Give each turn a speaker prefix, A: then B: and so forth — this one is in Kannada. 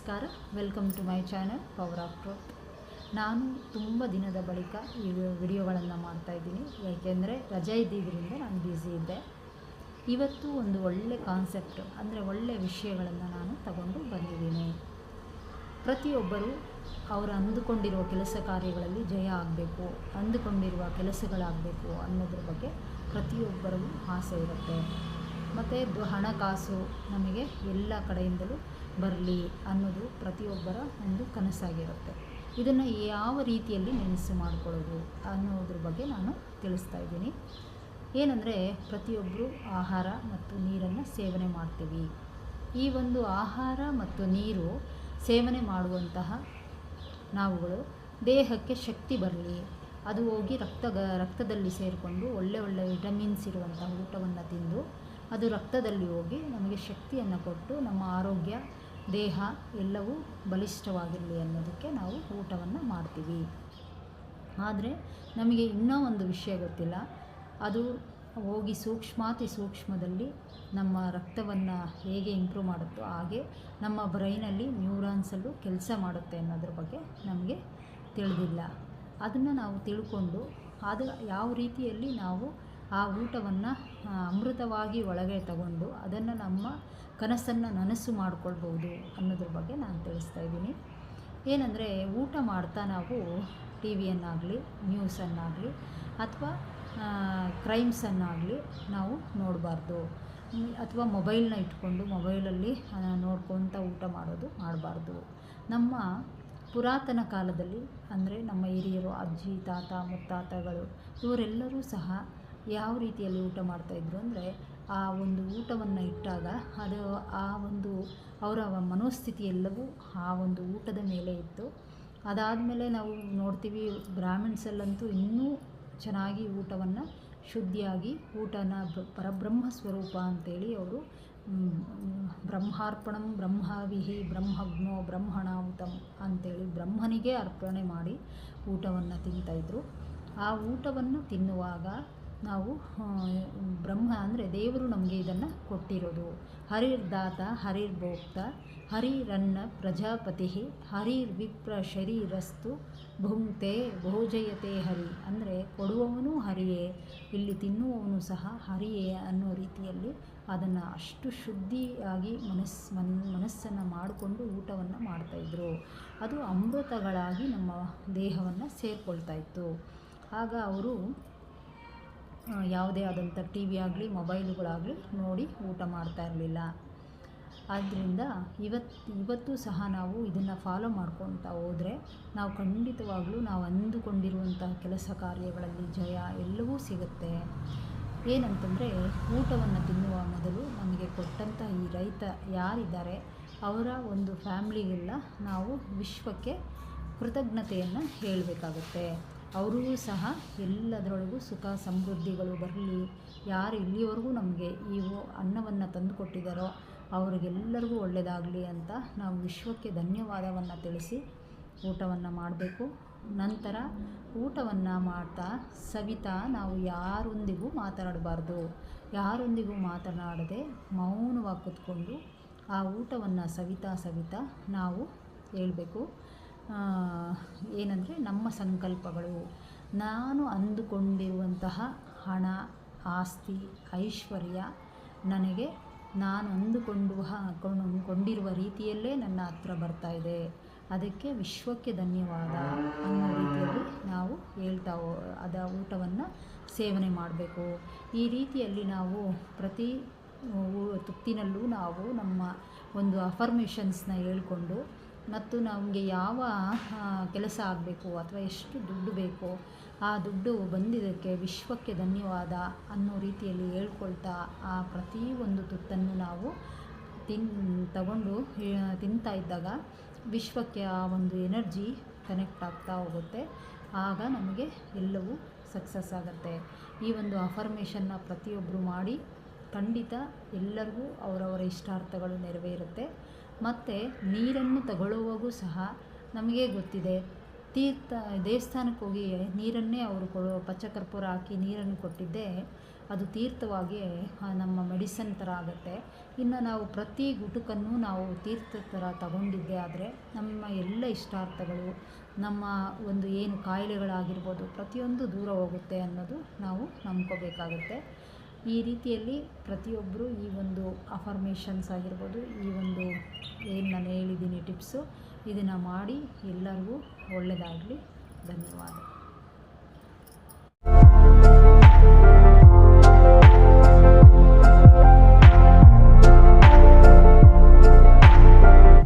A: ನಮಸ್ಕಾರ. Welcome to my channel power of truth ನಾನು ತುಂಬ ದಿನದ ಬಳಿಕ ಈ ವಿಡಿಯೋಗಳನ್ನು ಮಾಡ್ತಾಯಿದ್ದೀನಿ ಏಕೆಂದರೆ ರಜೆ ಇದ್ದಿದ್ದರಿಂದ ನಾನು ಬ್ಯುಸಿ ಇದ್ದೆ. ಇವತ್ತು ಒಂದು ಒಳ್ಳೆ ಕಾನ್ಸೆಪ್ಟ್ ಅಂದರೆ ಒಳ್ಳೆಯ ವಿಷಯಗಳನ್ನು ನಾನು ತಗೊಂಡು ಬಂದಿದ್ದೀನಿ. ಪ್ರತಿಯೊಬ್ಬರು ಅವರು ಅಂದುಕೊಂಡಿರುವ ಕೆಲಸ ಕಾರ್ಯಗಳಲ್ಲಿ ಜಯ ಆಗಬೇಕು, ಅಂದುಕೊಂಡಿರುವ ಕೆಲಸಗಳಾಗಬೇಕು ಅನ್ನೋದ್ರ ಬಗ್ಗೆ ಪ್ರತಿಯೊಬ್ಬರಿಗೂ ಆಸೆ ಇರುತ್ತೆ. ಮತ್ತು ಹಣಕಾಸು ನಮಗೆ ಎಲ್ಲ ಕಡೆಯಿಂದಲೂ ಬರಲಿ ಅನ್ನೋದು ಪ್ರತಿಯೊಬ್ಬರ ಒಂದು ಕನಸಾಗಿರುತ್ತೆ. ಇದನ್ನು ಯಾವ ರೀತಿಯಲ್ಲಿ ನೆನೆಸು ಮಾಡಿಕೊಳ್ಳೋದು ಅನ್ನೋದ್ರ ಬಗ್ಗೆ ನಾನು ತಿಳಿಸ್ತಾ ಇದ್ದೀನಿ. ಏನಂದರೆ ಪ್ರತಿಯೊಬ್ಬರು ಆಹಾರ ಮತ್ತು ನೀರನ್ನು ಸೇವನೆ ಮಾಡ್ತೀವಿ. ಈ ಒಂದು ಆಹಾರ ಮತ್ತು ನೀರು ಸೇವನೆ ಮಾಡುವಂತಹ ನಾವುಗಳು ದೇಹಕ್ಕೆ ಶಕ್ತಿ ಬರಲಿ. ಅದು ಹೋಗಿ ರಕ್ತ ರಕ್ತದಲ್ಲಿ ಸೇರಿಕೊಂಡು ಒಳ್ಳೆ ಒಳ್ಳೆ ವಿಟಮಿನ್ಸ್ ಇರುವಂತಹ ಊಟವನ್ನು ತಿಂದು ಅದು ರಕ್ತದಲ್ಲಿ ಹೋಗಿ ನಮಗೆ ಶಕ್ತಿಯನ್ನು ಕೊಟ್ಟು ನಮ್ಮ ಆರೋಗ್ಯ ದೇಹ ಎಲ್ಲವೂ ಬಲಿಷ್ಠವಾಗಿರಲಿ ಅನ್ನೋದಕ್ಕೆ ನಾವು ಊಟವನ್ನು ಮಾಡ್ತೀವಿ. ಆದರೆ ನಮಗೆ ಇನ್ನೂ ಒಂದು ವಿಷಯ ಗೊತ್ತಿಲ್ಲ. ಅದು ಹೋಗಿ ಸೂಕ್ಷ್ಮಾತಿ ಸೂಕ್ಷ್ಮದಲ್ಲಿ ನಮ್ಮ ರಕ್ತವನ್ನು ಹೇಗೆ ಇಂಪ್ರೂವ್ ಮಾಡುತ್ತೋ ಹಾಗೆ ನಮ್ಮ ಬ್ರೈನಲ್ಲಿ ನ್ಯೂರಾನ್ಸಲ್ಲೂ ಕೆಲಸ ಮಾಡುತ್ತೆ ಅನ್ನೋದ್ರ ಬಗ್ಗೆ ನಮಗೆ ತಿಳಿದಿಲ್ಲ. ಅದನ್ನು ನಾವು ತಿಳ್ಕೊಂಡು ಅದು ಯಾವ ರೀತಿಯಲ್ಲಿ ನಾವು ಆ ಊಟವನ್ನು ಅಮೃತವಾಗಿ ಒಳಗೆ ತಗೊಂಡು ಅದನ್ನು ನಮ್ಮ ಕನಸನ್ನು ನನಸು ಮಾಡಿಕೊಳ್ಬೋದು ಅನ್ನೋದ್ರ ಬಗ್ಗೆ ನಾನು ತಿಳಿಸ್ತಾ ಇದ್ದೀನಿ. ಏನಂದರೆ ಊಟ ಮಾಡ್ತಾ ನಾವು ಟಿ ವಿಯನ್ನಾಗಲಿ, ನ್ಯೂಸನ್ನಾಗಲಿ ಅಥವಾ ಕ್ರೈಮ್ಸನ್ನಾಗಲಿ ನಾವು ನೋಡಬಾರ್ದು. ಅಥವಾ ಮೊಬೈಲ್ನ ಇಟ್ಕೊಂಡು ಮೊಬೈಲಲ್ಲಿ ನೋಡ್ಕೊತ ಊಟ ಮಾಡೋದು ಮಾಡಬಾರ್ದು. ನಮ್ಮ ಪುರಾತನ ಕಾಲದಲ್ಲಿ, ಅಂದರೆ ನಮ್ಮ ಹಿರಿಯರು, ಅಜ್ಜಿ, ತಾತ, ಮುತ್ತಾತಗಳು ಇವರೆಲ್ಲರೂ ಸಹ ಯಾವ ರೀತಿಯಲ್ಲಿ ಊಟ ಮಾಡ್ತಾಯಿದ್ರು ಅಂದರೆ ಆ ಒಂದು ಊಟವನ್ನು ಇಟ್ಟಾಗ ಅದು ಆ ಒಂದು ಅವರ ಮನೋಸ್ಥಿತಿ ಎಲ್ಲವೂ ಆ ಒಂದು ಊಟದ ಮೇಲೆ ಇತ್ತು. ಅದಾದಮೇಲೆ ನಾವು ನೋಡ್ತೀವಿ ಬ್ರಾಹ್ಮಿಣ್ಸಲ್ಲಂತೂ ಇನ್ನೂ ಚೆನ್ನಾಗಿ ಊಟವನ್ನು ಶುದ್ಧಿಯಾಗಿ ಊಟನ ಪರಬ್ರಹ್ಮ ಸ್ವರೂಪ ಅಂತೇಳಿ ಅವರು ಬ್ರಹ್ಮಾರ್ಪಣಂ ಬ್ರಹ್ಮವಿಹಿ ಬ್ರಹ್ಮಣ ಬ್ರಹ್ಮಣಾಹುತಂ ಅಂತೇಳಿ ಬ್ರಹ್ಮನಿಗೆ ಅರ್ಪಣೆ ಮಾಡಿ ಊಟವನ್ನು ತಿಂತಾಯಿದ್ರು ಆ ಊಟವನ್ನು ತಿನ್ನುವಾಗ ನಾವು ಬ್ರಹ್ಮ ಅಂದರೆ ದೇವರು ನಮಗೆ ಇದನ್ನು ಕೊಟ್ಟಿರೋದು. ಹರಿರ್ದಾತ, ಹರಿರ್ಭೋಕ್ತ, ಹರಿರನ್ನ ಪ್ರಜಾಪತಿ ಹರಿರ್ವಿಪ್ರ ಶರೀರಸ್ತು ಭುಂಕ್ತೆ ಭೋಜಯತೆ ಹರಿ. ಅಂದರೆ ಕೊಡುವವನು ಹರಿಯೇ, ಇಲ್ಲಿ ತಿನ್ನುವವನು ಸಹ ಹರಿಯೇ ಅನ್ನೋ ರೀತಿಯಲ್ಲಿ ಅದನ್ನು ಅಷ್ಟು ಶುದ್ಧಿಯಾಗಿ ಮನಸ್ಸು ಮನ್, ಮನಸ್ಸನ್ನು ಮಾಡಿಕೊಂಡು ಊಟವನ್ನು ಮಾಡ್ತಾಯಿದ್ರು ಅದು ಅಮೃತಗಳಾಗಿ ನಮ್ಮ ದೇಹವನ್ನು ಸೇರಿಕೊಳ್ತಾ ಇತ್ತು. ಆಗ ಅವರು ಯಾವುದೇ ಆದಂಥ ಟಿ ವಿ ಆಗಲಿ, ಮೊಬೈಲುಗಳಾಗಲಿ ನೋಡಿ ಊಟ ಮಾಡ್ತಾ ಇರಲಿಲ್ಲ. ಆದ್ದರಿಂದ ಇವತ್ತು ಇವತ್ತು ಸಹ ನಾವು ಇದನ್ನು ಫಾಲೋ ಮಾಡ್ಕೊತಾ ಹೋದರೆ ನಾವು ಖಂಡಿತವಾಗಲೂ ನಾವು ಅಂದುಕೊಂಡಿರುವಂತಹ ಕೆಲಸ ಕಾರ್ಯಗಳಲ್ಲಿ ಜಯ ಎಲ್ಲವೂ ಸಿಗುತ್ತೆ. ಏನಂತಂದರೆ ಊಟವನ್ನು ತಿನ್ನುವ ಮೊದಲು ನಮಗೆ ಕೊಟ್ಟಂಥ ಈ ರೈತ ಯಾರಿದ್ದಾರೆ ಅವರ ಒಂದು ಫ್ಯಾಮ್ಲಿಗೆಲ್ಲ ನಾವು ವಿಶ್ವಕ್ಕೆ ಕೃತಜ್ಞತೆಯನ್ನು ಹೇಳಬೇಕಾಗುತ್ತೆ. ಅವ್ರಿಗೂ ಸಹ ಎಲ್ಲದರೊಳಗೂ ಸುಖ, ಸಮೃದ್ಧಿಗಳು ಬರಲಿ. ಯಾರು ಇಲ್ಲಿವರೆಗೂ ನಮಗೆ ಈ ಅನ್ನವನ್ನು ತಂದು ಕೊಟ್ಟಿದ್ದಾರೋ ಅವರಿಗೆಲ್ಲರಿಗೂ ಒಳ್ಳೆಯದಾಗಲಿ ಅಂತ ನಾವು ವಿಶ್ವಕ್ಕೆ ಧನ್ಯವಾದವನ್ನು ತಿಳಿಸಿ ಊಟವನ್ನು ಮಾಡಬೇಕು. ನಂತರ ಊಟವನ್ನು ಮಾಡ್ತಾ ಸವಿತಾ ನಾವು ಯಾರೊಂದಿಗೂ ಮಾತನಾಡಬಾರ್ದು ಯಾರೊಂದಿಗೂ ಮಾತನಾಡದೆ ಮೌನವಾಗಿ ಕೂತ್ಕೊಂಡು ಆ ಊಟವನ್ನು ಸವಿತಾ ಸವಿತಾ ನಾವು ಹೇಳಬೇಕು. ಏನಂದರೆ ನಮ್ಮ ಸಂಕಲ್ಪಗಳು. ನಾನು ಅಂದುಕೊಂಡಿರುವಂತಹ ಹಣ, ಆಸ್ತಿ, ಐಶ್ವರ್ಯ ನನಗೆ ನಾನು ಅಂದುಕೊಂಡು ಕೊಂಡಿರುವ ರೀತಿಯಲ್ಲೇ ನನ್ನ ಹತ್ರ ಬರ್ತಾ ಇದೆ. ಅದಕ್ಕೆ ವಿಶ್ವಕ್ಕೆ ಧನ್ಯವಾದ ಅನ್ನೋ ರೀತಿಯಲ್ಲಿ ನಾವು ಹೇಳ್ತಾ ಅದ ಊಟವನ್ನು ಸೇವನೆ ಮಾಡಬೇಕು. ಈ ರೀತಿಯಲ್ಲಿ ನಾವು ಪ್ರತಿ ತುತ್ತಿನಲ್ಲೂ ನಾವು ನಮ್ಮ ಒಂದು ಅಫರ್ಮೇಷನ್ಸ್ನ ಹೇಳ್ಕೊಂಡು ಮತ್ತು ನಮಗೆ ಯಾವ ಕೆಲಸ ಆಗಬೇಕು ಅಥವಾ ಎಷ್ಟು ದುಡ್ಡು ಬೇಕೋ, ಆ ದುಡ್ಡು ಬಂದಿದ್ದಕ್ಕೆ ವಿಶ್ವಕ್ಕೆ ಧನ್ಯವಾದ ಅನ್ನೋ ರೀತಿಯಲ್ಲಿ ಹೇಳ್ಕೊಳ್ತಾ ಆ ಪ್ರತಿಯೊಂದು ತುತ್ತನ್ನು ನಾವು ತಿನ್, ತಗೊಂಡು ತಿಂತಾ ಇದ್ದಾಗ ವಿಶ್ವಕ್ಕೆ ಆ ಒಂದು ಎನರ್ಜಿ ಕನೆಕ್ಟ್ ಆಗ್ತಾ ಹೋಗುತ್ತೆ. ಆಗ ನಮಗೆ ಎಲ್ಲವೂ ಸಕ್ಸಸ್ ಆಗುತ್ತೆ. ಈ ಒಂದು ಅಫರ್ಮೇಷನ್ನ ಪ್ರತಿಯೊಬ್ಬರು ಮಾಡಿ ಖಂಡಿತ ಎಲ್ಲರಿಗೂ ಅವರವರ ಇಷ್ಟಾರ್ಥಗಳು ನೆರವೇರುತ್ತೆ. ಮತ್ತು ನೀರನ್ನು ತಗೊಳ್ಳುವಾಗೂ ಸಹ ನಮಗೆ ಗೊತ್ತಿದೆ. ತೀರ್ಥ, ದೇವಸ್ಥಾನಕ್ಕೆ ಹೋಗಿ ನೀರನ್ನೇ ಅವರು ಕೊಡೋ, ಪಚ್ಚಕರ್ಪೂರ ಹಾಕಿ ನೀರನ್ನು ಕೊಟ್ಟಿದ್ದೇ ಅದು ತೀರ್ಥವಾಗಿ ನಮ್ಮ ಮೆಡಿಸನ್ ಥರ ಆಗುತ್ತೆ. ಇನ್ನು ನಾವು ಪ್ರತಿ ಗುಟುಕನ್ನು ನಾವು ತೀರ್ಥ ಥರ ತಗೊಂಡಿದ್ದೆ ಆದರೆ ನಮ್ಮ ಎಲ್ಲ ಇಷ್ಟಾರ್ಥಗಳು, ನಮ್ಮ ಒಂದು ಏನು ಕಾಯಿಲೆಗಳಾಗಿರ್ಬೋದು ಪ್ರತಿಯೊಂದು ದೂರ ಹೋಗುತ್ತೆ ಅನ್ನೋದು ನಾವು ನಂಬ್ಕೋಬೇಕಾಗುತ್ತೆ. ಈ ರೀತಿಯಲ್ಲಿ ಪ್ರತಿಯೊಬ್ಬರು ಈ ಒಂದು ಅಫರ್ಮೇಷನ್ಸ್ ಆಗಿರ್ಬೋದು, ಈ ಒಂದು ಏನು ನಾನು ಹೇಳಿದ್ದೀನಿ ಟಿಪ್ಸು ಇದನ್ನು ಮಾಡಿ ಎಲ್ಲರಿಗೂ ಒಳ್ಳೆಯದಾಗಲಿ ಧನ್ಯವಾದ.